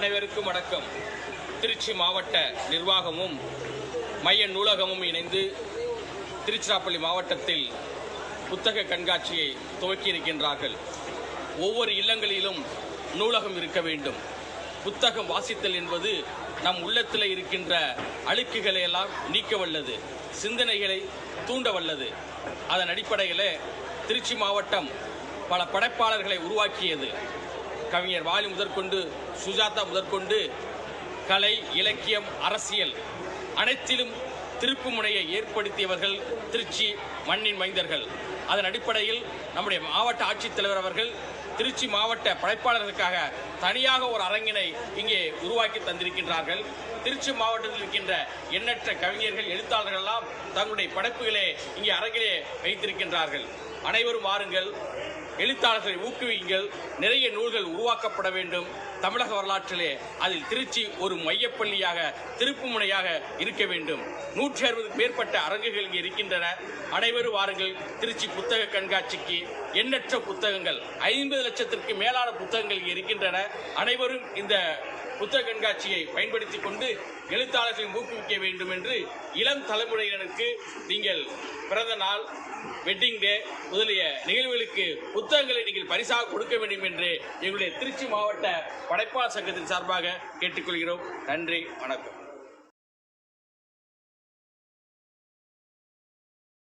அனைவருக்கும் வணக்கம். திருச்சி மாவட்ட நிர்வாகமும் மைய நூலகமும் இணைந்து திருச்சிராப்பள்ளி மாவட்டத்தில் புத்தக கண்காட்சியை துவக்கியிருக்கின்றார்கள். ஒவ்வொரு இல்லங்களிலும் நூலகம் இருக்க வேண்டும். புத்தகம் வாசித்தல் என்பது நம் உள்ளத்தில் இருக்கின்ற அழுக்குகளை எல்லாம் நீக்க வல்லது சிந்தனைகளை தூண்ட வல்லது. அதன் அடிப்படையில் திருச்சி மாவட்டம் பல படைப்பாளர்களை உருவாக்கியது. கவிஞர் வாலி முதற்கொண்டு சுஜாதா முதற்கொண்டு கலை இலக்கியம் அரசியல் அனைத்திலும் திருப்பு முனையை ஏற்படுத்தியவர்கள் திருச்சி மண்ணின் மைந்தர்கள். அதன் அடிப்படையில் நம்முடைய மாவட்ட ஆட்சித்தலைவர் அவர்கள் திருச்சி மாவட்ட படைப்பாளர்களுக்காக தனியாக ஒரு அரங்கினை இங்கே உருவாக்கி தந்திருக்கின்றார்கள். திருச்சி மாவட்டத்தில் இருக்கின்ற எண்ணற்ற கவிஞர்கள் எழுத்தாளர்கள் எல்லாம் தங்களுடைய படைப்புகளை இங்கே அரங்கிலே வைத்திருக்கின்றார்கள். அனைவரும் வாருங்கள். எழுத்தாளர்களை ஊக்குவியுங்கள். நிறைய நூல்கள் உருவாக்கப்பட வேண்டும். தமிழக வரலாற்றிலே அதில் திருச்சி ஒரு மையப்பள்ளியாக திருப்புமுனையாக இருக்க வேண்டும். நூற்றி அறுபதுக்கு மேற்பட்ட அரங்குகள் இங்கே இருக்கின்றன. அனைவரும் வாருங்கள். திருச்சி புத்தக கண்காட்சிக்கு எண்ணற்ற புத்தகங்கள் ஐம்பது லட்சத்திற்கு மேலான புத்தகங்கள் இங்கே இருக்கின்றன. அனைவரும் இந்த புத்தக கண்காட்சியை பயன்படுத்திக் கொண்டு எழுத்தாளர்களை ஊக்குவிக்க வேண்டும் என்று இளம் தலைமுறையினருக்கு நீங்கள் பிறந்த நாள் வெட்டிங் டே முதலிய நிகழ்வுகளுக்கு புத்தகங்களை நீங்கள் பரிசாக கொடுக்க வேண்டும் என்று எங்களுடைய திருச்சி மாவட்ட படைப்பாளர் சங்கத்தின் சார்பாக கேட்டுக்கொள்கிறோம். நன்றி வணக்கம்.